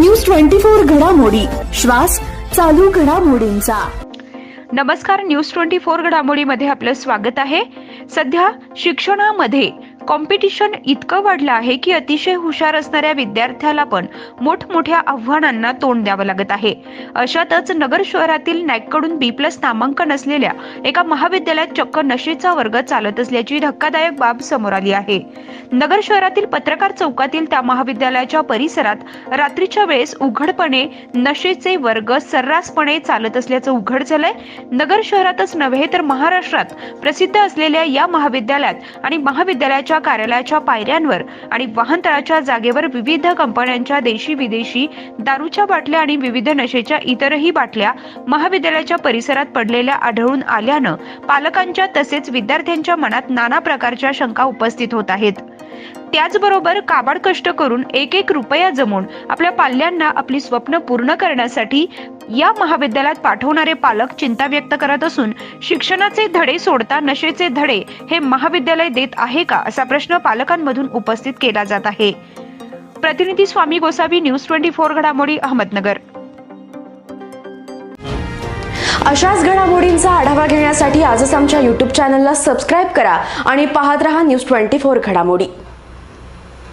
News twenty four घडामोडी. श्वास चालू घडामोडींचा. नमस्कार न्यूज ट्वेंटी फोर घडामोडीमध्ये आपलं स्वागत आहे. सध्या शिक्षणामध्ये कॉम्पिटिशन इतकं वाढलं आहे की अतिशय हुशार असणाऱ्या विद्यार्थ्याला पण मोठमोठ्या आव्हानांना तोंड द्यावं लागत आहे. अशातच नगर शहरातील नॅककडून बी प्लस नामांकन असलेल्या एका महाविद्यालयात चक्क नशेचा वर्ग चालत असल्याची धक्कादायक बाब समोर आली आहे. नगर शहरातील पत्रकार चौकातील त्या महाविद्यालयाच्या परिसरात रात्रीच्या वेळेस उघडपणे नशेचे वर्ग सर्रासपणे चालत असल्याचं उघड झालंय. नगर शहरातच नव्हे तर महाराष्ट्रात प्रसिद्ध असलेल्या या महाविद्यालयात आणि महाविद्यालयाच्या कार्यालयाच्या पायऱ्यांवर आणि वाहनतळाच्या जागेवर विविध कंपन्यांच्या देशी विदेशी दारूच्या बाटल्या आणि विविध नशेच्या इतरही बाटल्या महाविद्यालयाच्या परिसरात पडलेल्या आढळून आल्यानं पालकांच्या तसेच विद्यार्थ्यांच्या मनात नाना प्रकारच्या शंका उपस्थित होत आहेत. त्याचबरोबर काबाड कष्ट करून एक एक रुपया जमवून आपल्या पाल्यांना आपली स्वप्न पूर्ण करण्यासाठी या महाविद्यालयात पाठवणारे पालक चिंता व्यक्त करत असून शिक्षणाचे धडे सोडता नशेचे धडे हे महाविद्यालय देत आहे का असा प्रश्न पालकांमधून उपस्थित केला जात आहे. प्रतिनिधी Swami Gosavi news twenty four घडामोडी अहमदनगर. अशाच घडामोडींचा आढावा घेण्यासाठी आजच आमच्या यूट्यूब चॅनलला सबस्क्राईब करा आणि पाहत रहा न्यूज ट्वेंटी फोर घडामोडी.